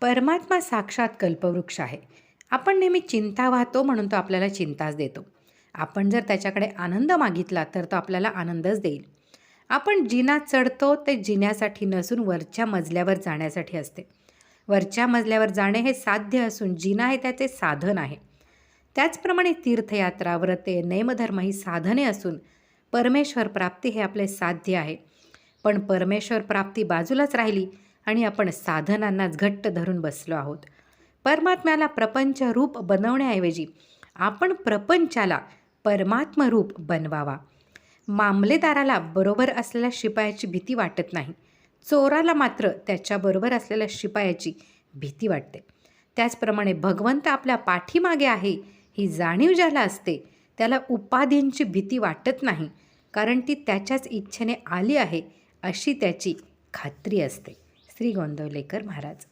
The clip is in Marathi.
परमात्मा साक्षात कल्पवृक्ष आहे. आपण नेहमी चिंता वाहतो म्हणून तो आपल्याला चिंताच देतो. आपण जर त्याच्याकडे आनंद मागितला तर तो आपल्याला आनंदच देईल. आपण जिना चढतो ते जिन्यासाठी नसून वरच्या मजल्यावर जाण्यासाठी असते. वरच्या मजल्यावर जाणे हे साध्य असून जिना हे त्याचे साधन आहे. त्याचप्रमाणे तीर्थयात्रा व्रते नेमधर्म ही साधने असून परमेश्वर प्राप्ती हे आपले साध्य आहे. पण परमेश्वर प्राप्ती बाजूलाच राहिली आणि आपण साधनांनाच घट्ट धरून बसलो आहोत. परमात्म्याला प्रपंच रूप बनवण्याऐवजी आपण प्रपंचाला परमात्म रूप बनवावा. मामलेदाराला बरोबर असलेल्या शिपायाची भीती वाटत नाही. चोराला मात्र त्याच्याबरोबर असलेल्या शिपायाची भीती वाटते. त्याचप्रमाणे भगवंत आपल्या पाठीमागे आहे ही जाणीव ज्याला असते त्याला उपाधींची भीती वाटत नाही कारण ती त्याच्याच इच्छेने आली आहे अशी त्याची खात्री असते. श्री गोंदवलेकर महाराज.